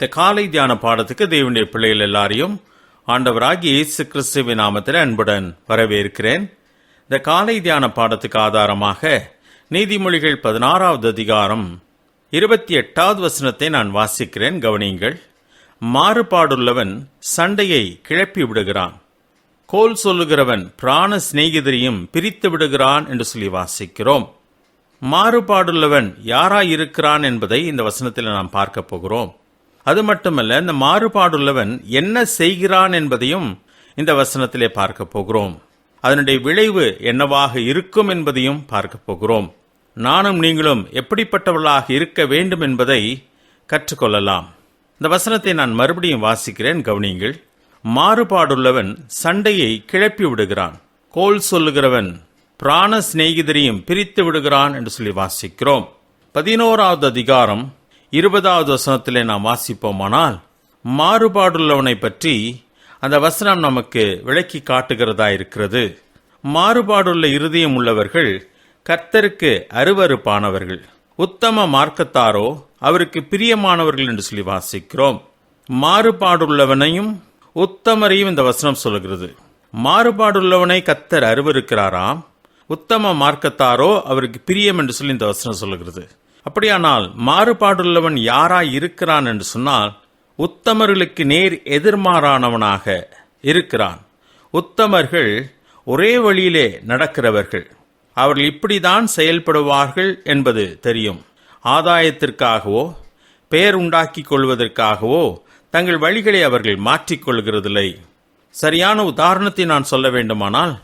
இந்த காலை தியான பாடத்துக்கு தேவனுடைய பிள்ளைகள் எல்லாரையும் ஆண்டவராகிய இயேசு கிறிஸ்துவின் நாமத்தில் அன்புடன் வரவேற்கிறேன். இந்த காலை தியான பாடத்துக்கு ஆதாரமாக நீதிமொழிகள் பதினாறாவது அதிகாரம் இருபத்தி எட்டாவது வசனத்தை நான் வாசிக்கிறேன். கவனியுங்கள். மாறுபாடுள்ளவன் சண்டையை கிளப்பி விடுகிறான். கோல் சொல்லுகிறவன் பிராண சிநேகிதரையும் பிரித்து விடுகிறான் என்று சொல்லி வாசிக்கிறோம். மாறுபாடுள்ளவன் யாராயிருக்கிறான் என்பதை இந்த வசனத்தில் நாம் பார்க்க போகிறோம். அது மட்டுமல்ல இந்த மாறுபாடுள்ளவன் என்ன செய்கிறான் என்பதையும் இந்த வசனத்திலே பார்க்க போகிறோம். அதனுடைய விளைவு என்னவாக இருக்கும் என்பதையும் பார்க்க போகிறோம். நானும் நீங்களும் எப்படிப்பட்டவர்களாக இருக்க வேண்டும் என்பதை கற்றுக்கொள்ளலாம். இந்த வசனத்தை நான் மறுபடியும் வாசிக்கிறேன் கவனியுங்கள். மாறுபாடுள்ளவன் சண்டையை கிளப்பி விடுகிறான். கோல் சொல்லுகிறவன் பிராண சிநேகிதரையும் பிரித்து விடுகிறான் என்று சொல்லி வாசிக்கிறோம். பதினோராவது அதிகாரம் இருபதாவது வசனத்திலே நாம் வாசிப்போமானால் மாறுபாடுள்ளவனை பற்றி அந்த வசனம் நமக்கு விளக்கி காட்டுகிறதா இருக்கிறது. மாறுபாடுள்ள இருதயம் உள்ளவர்கள் கர்த்தருக்கு அருவருப்பானவர்கள். உத்தம மார்க்கத்தாரோ அவருக்கு பிரியமானவர்கள் என்று சொல்லி வாசிக்கிறோம். மாறுபாடுள்ளவனையும் உத்தமரையும் இந்த வசனம் சொல்லுகிறது. மாறுபாடுள்ளவனை கத்தர் அருவருக்கிறாராம். உத்தம மார்க்கத்தாரோ அவருக்கு பிரியம் என்று சொல்லி இந்த வசனம் சொல்லுகிறது. அப்படியானால் மாறுபாடுள்ளவன் யாராய் இருக்கிறான் என்று சொன்னால் உத்தமர்களுக்கு நேர் எதிர்மாறானவனாக இருக்கிறான். உத்தமர்கள் ஒரே வழியிலே நடக்கிறவர்கள். அவர்கள் இப்படிதான் செயல்படுவார்கள் என்பது தெரியும். ஆதாயத்திற்காகவோ பெயர் உண்டாக்கிக் கொள்வதற்காகவோ தங்கள் வழிகளை அவர்கள் மாற்றிக்கொள்கிறதில்லை சரியான உதாரணத்தை நான் சொல்ல வேண்டுமானால்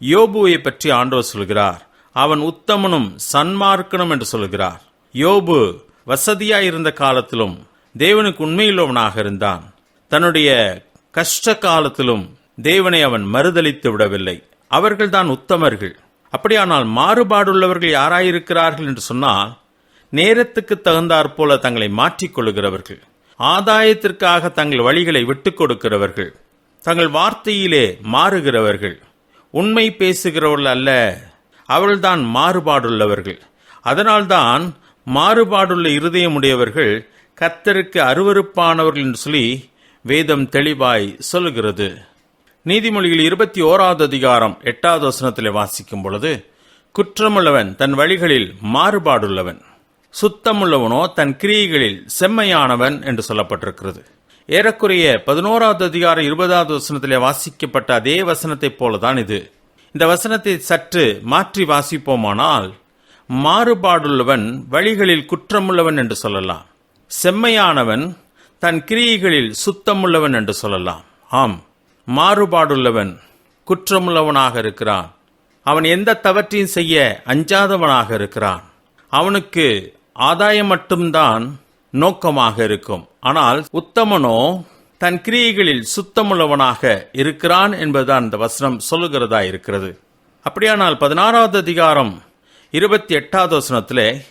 யோபுவை பற்றி ஆண்டவர் சொல்கிறார். அவன் உத்தமனும் சன்மார்க்கனும் என்று சொல்கிறார். யோபு வசதியாய் இருந்த காலத்திலும் தேவனுக்கு உண்மையுள்ளவனாக இருந்தான். தன்னுடைய கஷ்ட காலத்திலும் தேவனை அவன் மறுதளித்து விடவில்லை. அவர்கள்தான் உத்தமர்கள். அப்படியானால் மாறுபாடுள்ளவர்கள் யாராயிருக்கிறார்கள் என்று சொன்னால் நேரத்துக்கு தகுந்தாற் போல தங்களை மாற்றிக்கொள்கிறவர்கள் ஆதாயத்திற்காக தங்கள் வழிகளை விட்டுக் கொடுக்கிறவர்கள். தங்கள் வார்த்தையிலே மாறுகிறவர்கள். உண்மை பேசுகிறவர்கள் அல்ல அவர்கள்தான் மாறுபாடுள்ளவர்கள். அதனால்தான் மாறுபாடுள்ள இருதயமுடையவர்கள் கத்தருக்கு அருவறுப்பானவர்கள் என்று சொல்லி வேதம் தெளிவாய் சொல்லுகிறது. நீதிமொழியில் இருபத்தி ஓராவது அதிகாரம் எட்டாவது வசனத்தில் வாசிக்கும் பொழுது குற்றமுள்ளவன் தன் வழிகளில் மாறுபாடுள்ளவன் சுத்தமுள்ளவனோ தன் கிரியைகளில் செம்மையானவன் என்று சொல்லப்பட்டிருக்கிறது. ஏறக்குறைய பதினோராவது அதிகாரம் இருபதாவது வசனத்திலே வாசிக்கப்பட்ட அதே வசனத்தைப் போலதான் இது. இந்த வசனத்தை சற்று மாற்றி வாசிப்போமானால் மாறுபாடுள்ளவன் வழிகளில் குற்றமுள்ளவன் என்று சொல்லலாம். செம்மையானவன் தன் கிரியைகளில் சுத்தமுள்ளவன் என்று சொல்லலாம். ஆம் மாறுபாடுள்ளவன் குற்றமுள்ளவனாக இருக்கிறான். அவன் எந்த தவற்றையும் செய்ய அஞ்சாதவனாக இருக்கிறான். அவனுக்கு ஆதாயம் மட்டும்தான் நோக்கமாக இருக்கும். ஆனால் உத்தமனோ தன் கிரியைகளில் சுத்தமுள்ளவனாக இருக்கிறான் என்பதுதான் இந்த வசனம் சொல்லுகிறதா இருக்கிறது. அப்படியானால் பதினாறாவது அதிகாரம் இருபத்தி எட்டாவது வசனத்திலே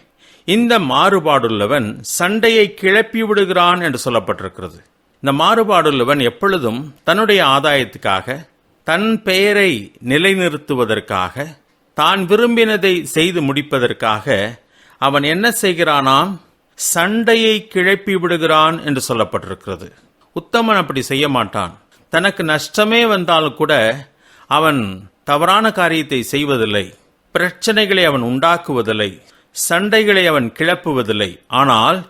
இந்த மாறுபாடுள்ளவன் சண்டையை கிளப்பி விடுகிறான் என்று சொல்லப்பட்டிருக்கிறது. இந்த மாறுபாடுள்ளவன் எப்பொழுதும் தன்னுடைய ஆதாயத்துக்காக தன் பெயரை நிலைநிறுத்துவதற்காக தான் விரும்பினதை செய்து முடிப்பதற்காக அவன் என்ன செய்கிறானாம்? சண்டையை கிளப்பி விடுகிறான் என்று சொல்லப்பட்டிருக்கிறது. உத்தமன் அப்படி செய்ய மாட்டான். தனக்கு நஷ்டமே வந்தாலும் கூட அவன் தவறான காரியத்தை செய்வதில்லை. பிரச்சனைகளை அவன் உண்டாக்குவதில்லை சண்டைகளை அவன் கிளப்புவதில்லை. ஆனால்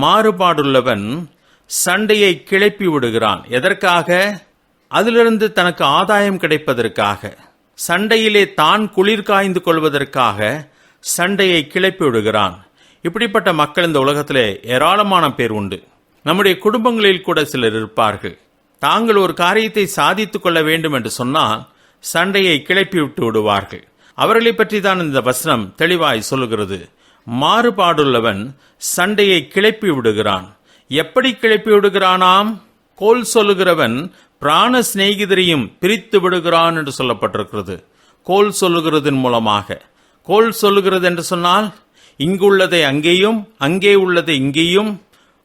மாறுபாடுள்ளவன் சண்டையை கிளப்பி விடுகிறான். எதற்காக? அதிலிருந்து தனக்கு ஆதாயம் கிடைப்பதற்காக. சண்டையிலே தான் குளிர் காய்ந்து கொள்வதற்காக சண்டையை கிளப்பி விடுகிறான். இப்படிப்பட்ட மக்கள் இந்த உலகத்திலே ஏராளமான பேர் உண்டு. நம்முடைய குடும்பங்களில் கூட சிலர் இருப்பார்கள். தாங்கள் ஒரு காரியத்தை சாதித்துக் கொள்ள வேண்டும் என்று சொன்னால் சண்டையை கிளப்பி விட்டு விடுவார்கள். அவர்களை பற்றி தான் இந்த வசனம் தெளிவாய் சொல்லுகிறது. மாறுபாடுள்ளவன் சண்டையை கிளப்பி விடுகிறான். எப்படி கிளப்பி விடுகிறானாம்? கோல் சொல்லுகிறவன் பிராண சிநேகிதரையும் பிரித்து விடுகிறான் என்று சொல்லப்பட்டிருக்கிறது. கோல் சொல்லுகிறதன் மூலமாக. கோல் சொல்லுகிறது என்று சொன்னால் இங்குள்ளதை அங்கேயும் அங்கே உள்ளதை இங்கேயும்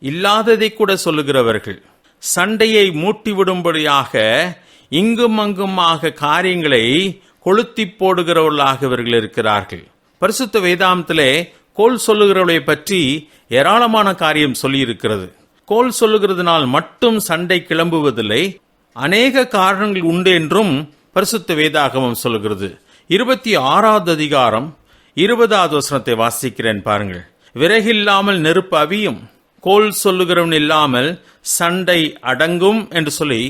இல்லாததை கூட சொல்லுகிறவர்கள். சண்டையை மூட்டிவிடும்படியாக இங்கும் அங்குமாக காரியங்களை கொளுத்தி போடுகிறவர்களாகவர்கள் இருக்கிறார்கள். பரிசுத்த வேதாந்தத்திலே கோல் சொல்லுகிறவர்களை பற்றி ஏராளமான காரியம் சொல்லியிருக்கிறது. கோல் சொல்லுகிறதுனால் மட்டும் சண்டை கிளம்புவதில்லை அநேக காரணங்கள் உண்டு என்றும் பரிசுத்த வேதாகமம் சொல்லுகிறது. இருபத்தி ஆறாவது அதிகாரம் இருபதாவது வசனத்தை வாசிக்கிறேன் பாருங்கள். விறகில்லாமல் நெருப்பு அவியும் கோல் சொல்லுகிறவன் இல்லாமல் சண்டை அடங்கும் என்று சொல்லி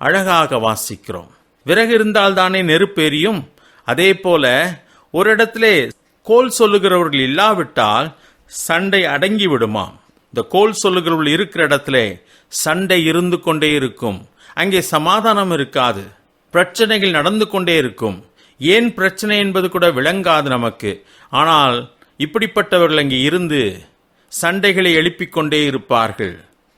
அழகாக வாசிக்கிறோம். விறகு இருந்தால்தானே நெருப்பு எரியும் அதே போல ஒரு இடத்திலே கோல் சொல்லுகிறவர்கள் இல்லாவிட்டால் சண்டை அடங்கி விடுமாம் இந்த கோல் சொல்லுகிறவர்கள் இருக்கிற இடத்திலே சண்டை இருந்து கொண்டே இருக்கும். அங்கே சமாதானம் இருக்காது. பிரச்சனைகள் நடந்து கொண்டே இருக்கும். ஏன் பிரச்சனை என்பது கூட விளங்காது நமக்கு. ஆனால் இப்படிப்பட்டவர்கள் அங்கே இருந்து சண்டைகளை எழுப்பிக் கொண்டே இருப்பார்கள்.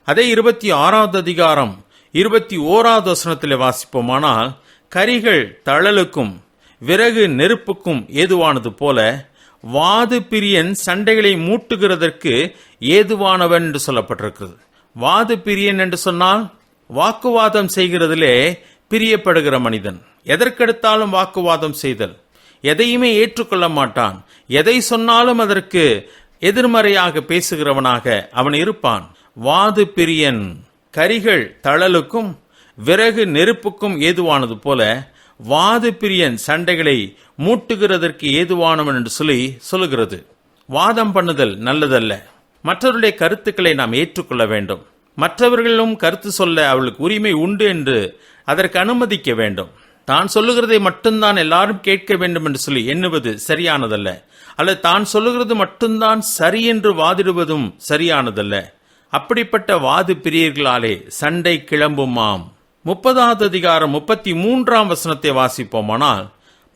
அதே இருபத்தி ஆறாவது அதிகாரம் இருபத்தி ஓராவது வசனத்தில் வாசிப்போமானால் கரிகள் தழலுக்கும் விறகு நெருப்புக்கும் ஏதுவானது போல வாது பிரியன் சண்டைகளை மூட்டுகிறதற்கு ஏதுவானவன் என்று சொல்லப்பட்டிருக்கிறது. வாது பிரியன் என்று சொன்னால் வாக்குவாதம் செய்கிறதிலே பிரியப்படுகிற மனிதன். எதற்கெடுத்தாலும் வாக்குவாதம் செய்தல். எதையுமே ஏற்றுக்கொள்ள மாட்டான். எதை சொன்னாலும் அதற்கு எதிர்மறையாக பேசுகிறவனாக அவன் இருப்பான். வாது பிரியன் கரிகள் தழலுக்கும் விறகு நெருப்புக்கும் ஏதுவானது போல வாது பிரியன் சண்டைகளை மூட்டுகிறதற்கு ஏதுவானவன் என்று சொல்லி சொல்லுகிறது. வாதம் பண்ணுதல் நல்லதல்ல. மற்றவருடைய கருத்துக்களை நாம் ஏற்றுக்கொள்ள வேண்டும். மற்றவர்களும் கருத்து சொல்ல அவளுக்கு உரிமை உண்டு என்று அதற்கு அனுமதிக்க வேண்டும். தான் சொல்லுகிறதை மட்டும்தான் எல்லாரும் கேட்க வேண்டும் என்று சொல்லி எண்ணுவது சரியானதல்ல. அல்லது தான் சொல்லுகிறது மட்டும்தான் சரி என்று வாதிடுவதும் சரியானதல்ல. அப்படிப்பட்ட வாது பிரியர்களாலே சண்டை கிளம்புமாம். முப்பதாவது அதிகாரம் முப்பத்தி மூன்றாம் வசனத்தை வாசிப்போமானால்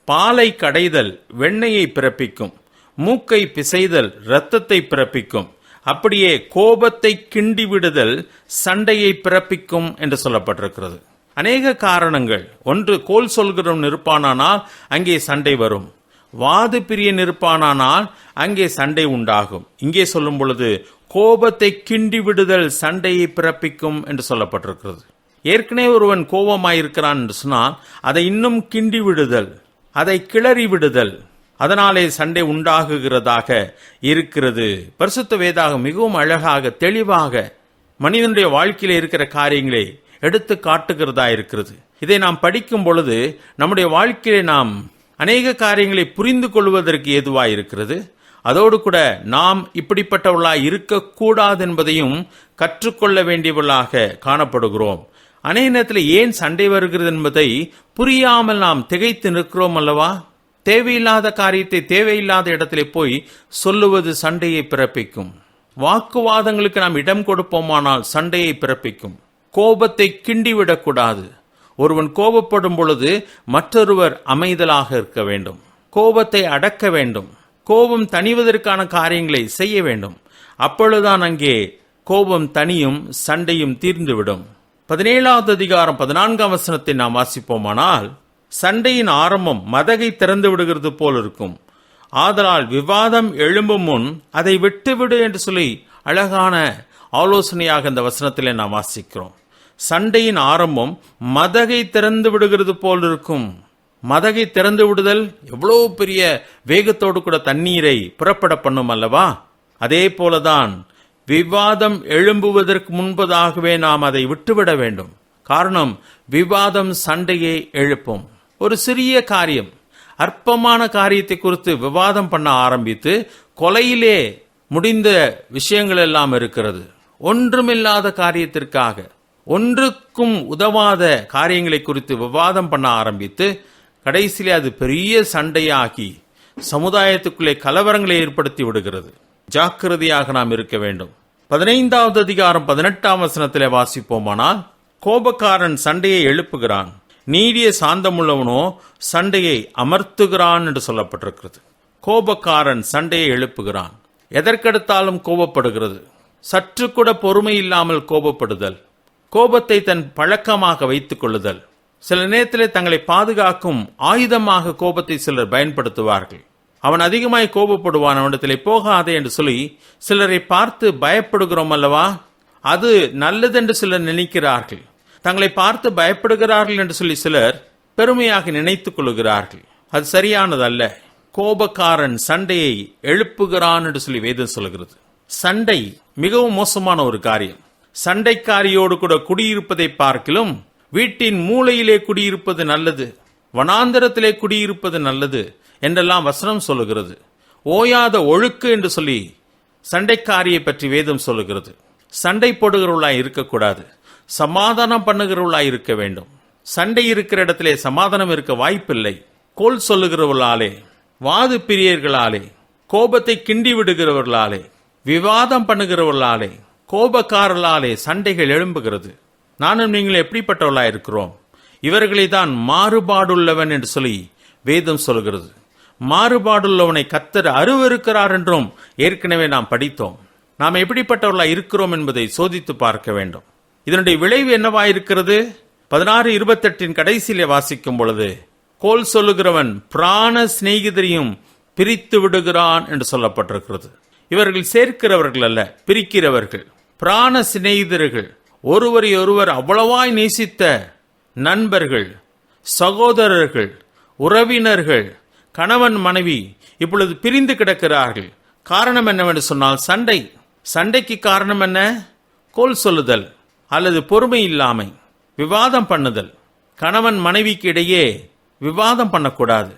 பாலை கடைதல் வெண்ணையை பிறப்பிக்கும் மூக்கை பிசைதல் இரத்தத்தை பிறப்பிக்கும் அப்படியே கோபத்தை கிண்டி விடுதல் சண்டையை பிறப்பிக்கும் என்று சொல்லப்பட்டிருக்கிறது. அநேக காரணங்கள். ஒன்று கோல் சொல்கிறவன் இருப்பானானால் அங்கே சண்டை வரும். வாது பிரியன் இருப்பானானால் அங்கே சண்டை உண்டாகும். இங்கே சொல்லும் பொழுது கோபத்தை கிண்டி விடுதல் சண்டையை பிறப்பிக்கும் என்று சொல்லப்பட்டிருக்கிறது. ஏற்கனவே ஒருவன் கோபமாயிருக்கிறான் என்று சொன்னால் அதை இன்னும் கிண்டி விடுதல் அதை கிளறி விடுதல் அதனாலே சண்டை உண்டாகுகிறதாக இருக்கிறது. பரிசுத்த வேதாக மிகவும் அழகாக தெளிவாக மனிதனுடைய வாழ்க்கையில் இருக்கிற காரியங்களை எடுத்து காட்டுகிறதா இருக்கிறது. இதை நாம் படிக்கும் பொழுது நம்முடைய வாழ்க்கையிலே நாம் அநேக காரியங்களை புரிந்து கொள்வதற்கு ஏதுவாக இருக்கிறது. அதோடு கூட நாம் இப்படிப்பட்டவர்களாக இருக்கக்கூடாது என்பதையும் கற்றுக்கொள்ள வேண்டியவர்களாக காணப்படுகிறோம். அநேக நேரத்தில் ஏன் சண்டை வருகிறது என்பதை புரியாமல் நாம் திகைத்து நிற்கிறோம் அல்லவா? தேவையில்லாத காரியத்தை தேவையில்லாத இடத்திலே போய் சொல்லுவது சண்டையை பிறப்பிக்கும். வாக்குவாதங்களுக்கு நாம் இடம் கொடுப்போமானால் சண்டையை பிறப்பிக்கும். கோபத்தை கிண்டிவிடக்கூடாது ஒருவன் கோபப்படும் பொழுது மற்றொருவர் அமைதலாக இருக்க வேண்டும். கோபத்தை அடக்க வேண்டும். கோபம் தணிவதற்கான காரியங்களை செய்ய வேண்டும். அப்பொழுதுதான் அங்கே கோபம் தனியும் சண்டையும் தீர்ந்துவிடும். பதினேழாவது அதிகாரம் பதினான்காம் வசனத்தை நாம் வாசிப்போமானால் சண்டையின் ஆரம்பம் மதகை திறந்து விடுகிறது போல் இருக்கும். ஆதலால் விவாதம் எழும்பும் முன் அதை விட்டுவிடு என்று சொல்லி அழகான ஆலோசனையாக இந்த வசனத்திலே நாம் வாசிக்கிறோம். சண்டையின் ஆரம்பம் மதகை திறந்து விடுகிறது போல் இருக்கும். மதகை திறந்து விடுதல் எவ்வளோ பெரிய வேகத்தோடு கூட தண்ணீரை புறப்பட பண்ணும் அல்லவா? அதே போலதான் விவாதம் எழும்புவதற்கு முன்பதாகவே நாம் அதை விட்டுவிட வேண்டும். காரணம் விவாதம் சண்டையை எழுப்பும். ஒரு சிறிய காரியம். அற்பமான காரியத்தை குறித்து விவாதம் பண்ண ஆரம்பித்து கொலையிலே முடிந்த விஷயங்கள் எல்லாம் இருக்கிறது. ஒன்றுமில்லாத காரியத்திற்காக ஒன்றுக்கும் உதவாத காரியங்களை குறித்து விவாதம் பண்ண ஆரம்பித்து கடைசியிலே அது பெரிய சண்டையாகி சமுதாயத்துக்குள்ளே கலவரங்களை ஏற்படுத்தி விடுகிறது. ஜாக்கிரதையாக நாம் இருக்க வேண்டும். பதினைந்தாவது அதிகாரம் பதினெட்டாம் வசனத்திலே வாசிப்போமானால் கோபக்காரன் சண்டையை எழுப்புகிறான். நீடிய சாந்தமுள்ளவனோ சண்டையை அமர்த்துகிறான் என்று சொல்லப்பட்டிருக்கிறது. கோபக்காரன் சண்டையை எழுப்புகிறான். எதற்கெடுத்தாலும் கோபப்படுகிறது. சற்று கூட பொறுமை இல்லாமல் கோபப்படுதல். கோபத்தை தன் பழக்கமாக வைத்துக் கொள்ளுதல். சில நேரத்திலே தங்களை பாதுகாக்கும் ஆயுதமாக கோபத்தை சிலர் பயன்படுத்துவார்கள். அவன் அதிகமாய் கோபப்படுவான் அவனிடத்தில் போகாதே என்று சொல்லி சிலரை பார்த்து பயப்படுகிறோம் அல்லவா? அது நல்லதென்று சிலர் நினைக்கிறார்கள். தங்களை பார்த்து பயப்படுகிறார்கள் என்று சொல்லி சிலர் பெருமையாக நினைத்துக் கொள்கிறார்கள். அது சரியானதல்ல. கோபக்காரன் சண்டையை எழுப்புகிறான் என்று சொல்லி வேதம் சொல்கிறது சண்டை மிகவும் மோசமான ஒரு காரியம். சண்டைக்காரியோடு கூட குடியிருப்பதை பார்க்கிலும் வீட்டின் மூலையிலே குடியிருப்பது நல்லது. வனாந்தரத்திலே குடியிருப்பது நல்லது என்றெல்லாம் வசனம் சொல்லுகிறது. ஓயாத ஒழுக்கு என்று சொல்லி சண்டைக்காரியை பற்றி வேதம் சொல்லுகிறது. சண்டை போடுகிறவளாய் இருக்கக்கூடாது. சமாதானம் பண்ணுகிறவளாய் இருக்க வேண்டும். சண்டை இருக்கிற இடத்திலே சமாதானம் இருக்க வாய்ப்பில்லை. கோல் சொல்லுகிறவர்களாலே வாது பிரியர்களாலே கோபத்தை கிண்டி விடுகிறவர்களாலே விவாதம் பண்ணுகிறவர்களாலே கோபக்காரர்களாலே சண்டைகள் எழும்புகிறது. நானும் நீங்கள் எப்படிப்பட்டவர்களாக இருக்கிறோம்? இவர்களை தான் மாறுபாடுள்ளவன் என்று சொல்லி வேதம் சொல்கிறது. மாறுபாடுள்ளவனை கத்தர் அருவருக்கிறார் என்றும் ஏற்கனவே நாம் படித்தோம். நாம் எப்படிப்பட்டவர்களாக இருக்கிறோம் என்பதை சோதித்து பார்க்க வேண்டும். இதனுடைய விளைவு என்னவா இருக்கிறது பதினாறு இருபத்தெட்டின் கடைசியிலே வாசிக்கும் பொழுது கோல் சொல்லுகிறவன் பிராண சிநேகிதரையும் பிரித்து விடுகிறான் என்று சொல்லப்பட்டிருக்கிறது. இவர்கள் சேர்க்கிறவர்கள் அல்ல பிரிக்கிறவர்கள். பிராண சிநேகிதர்கள். ஒருவரை ஒருவர் அவ்வளவாய் நேசித்த நண்பர்கள் சகோதரர்கள் உறவினர்கள் கணவன் மனைவி இப்பொழுது பிரிந்து கிடக்கிறார்கள். காரணம் என்னவென்று சொன்னால் சண்டை. சண்டைக்கு காரணம் என்ன? கோல் சொல்லுதல் அல்லது பொறுமை இல்லாமை. விவாதம் பண்ணுதல். கணவன் மனைவிக்கு இடையே விவாதம் பண்ணக்கூடாது.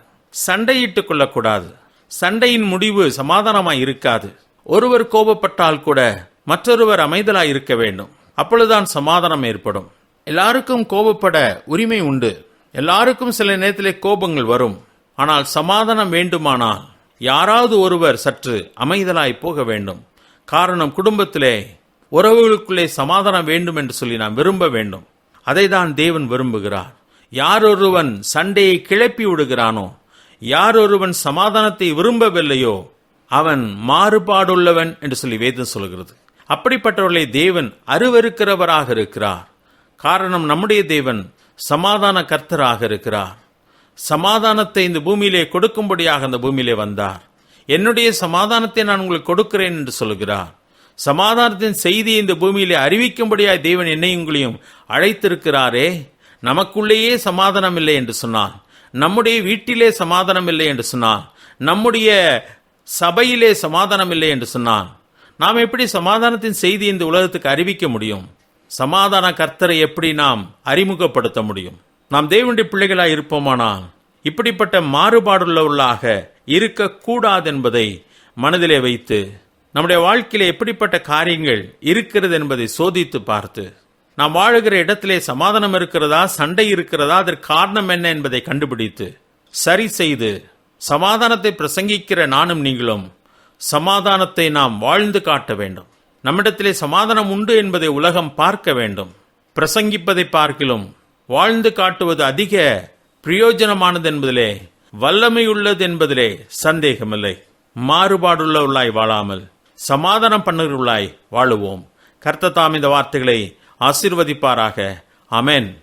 சண்டையிட்டுக் கொள்ளக்கூடாது. சண்டையின் முடிவு சமாதானமாய் இருக்காது. ஒருவர் கோபப்பட்டால் கூட மற்றொருவர் அமைதலாய் இருக்க வேண்டும். அப்பொழுதுதான் சமாதானம் ஏற்படும். எல்லாருக்கும் கோபப்பட உரிமை உண்டு. எல்லாருக்கும் சில நேரத்திலே கோபங்கள் வரும். ஆனால் சமாதானம் வேண்டுமானால் யாராவது ஒருவர் சற்று அமைதலாய் போக வேண்டும். காரணம் குடும்பத்திலே உறவுகளுக்குள்ளே சமாதானம் வேண்டும் என்று சொல்லி நாம் விரும்ப வேண்டும். அதை தான் தேவன் விரும்புகிறார். யாரொருவன் சண்டையை கிளப்பி விடுகிறானோ யாரொருவன் சமாதானத்தை விரும்பவில்லையோ அவன் மாறுபாடுள்ளவன் என்று சொல்லி வேதம் சொல்கிறது. அப்படிப்பட்டவர்களை தேவன் அருவருக்கிறவராக இருக்கிறார். காரணம் நம்முடைய தேவன் சமாதான கர்த்தராக இருக்கிறார். சமாதானத்தை இந்த பூமியிலே கொடுக்கும்படியாக அந்த பூமியிலே வந்தார். என்னுடைய சமாதானத்தை நான் உங்களுக்கு கொடுக்கிறேன் என்று சொல்கிறார். சமாதானத்தின் செய்தியை இந்த பூமியிலே அறிவிக்கும்படியாய் தேவன் என்னையும் உங்களையும் அழைத்திருக்கிறாரே. நமக்குள்ளேயே சமாதானம் இல்லை என்று சொன்னார். நம்முடைய வீட்டிலே சமாதானம் இல்லை என்று சொன்னார். நம்முடைய சபையிலே சமாதானம் இல்லை என்று சொன்னார். நாம் எப்படி சமாதானத்தின் செய்தி இந்த உலகத்துக்கு அறிவிக்க முடியும்? சமாதான கர்த்தரை எப்படி நாம் அறிமுகப்படுத்த முடியும்? நாம் தேவனுடைய பிள்ளைகளாக இருப்போமானால் இப்படிப்பட்ட மாறுபாடுள்ளவர்களாக இருக்கக்கூடாது என்பதை மனதிலே வைத்து நம்முடைய வாழ்க்கையில் எப்படிப்பட்ட காரியங்கள் இருக்கிறது என்பதை சோதித்து பார்த்து நாம் வாழுகிற இடத்திலே சமாதானம் இருக்கிறதா சண்டை இருக்கிறதா அதற்கு காரணம் என்ன என்பதை கண்டுபிடித்து சரி செய்து சமாதானத்தை பிரசங்கிக்கிற நானும் நீங்களும் சமாதானத்தை நாம் வாழ்ந்து காட்ட வேண்டும். நம்மிடத்திலே சமாதானம் உண்டு என்பதை உலகம் பார்க்க வேண்டும். பிரசங்கிப்பதை பார்க்கிலும் வாழ்ந்து காட்டுவது அதிக பிரயோஜனமானது என்பதிலே வல்லமையுள்ளது என்பதிலே சந்தேகமில்லை. மாறுபாடுள்ளவர்களாய் வாழாமல் சமாதானம் பண்ணுகிறவர்களாய் வாழுவோம். கர்த்ததாம் இந்த வார்த்தைகளை ஆசிர்வதிப்பாராக. அமென்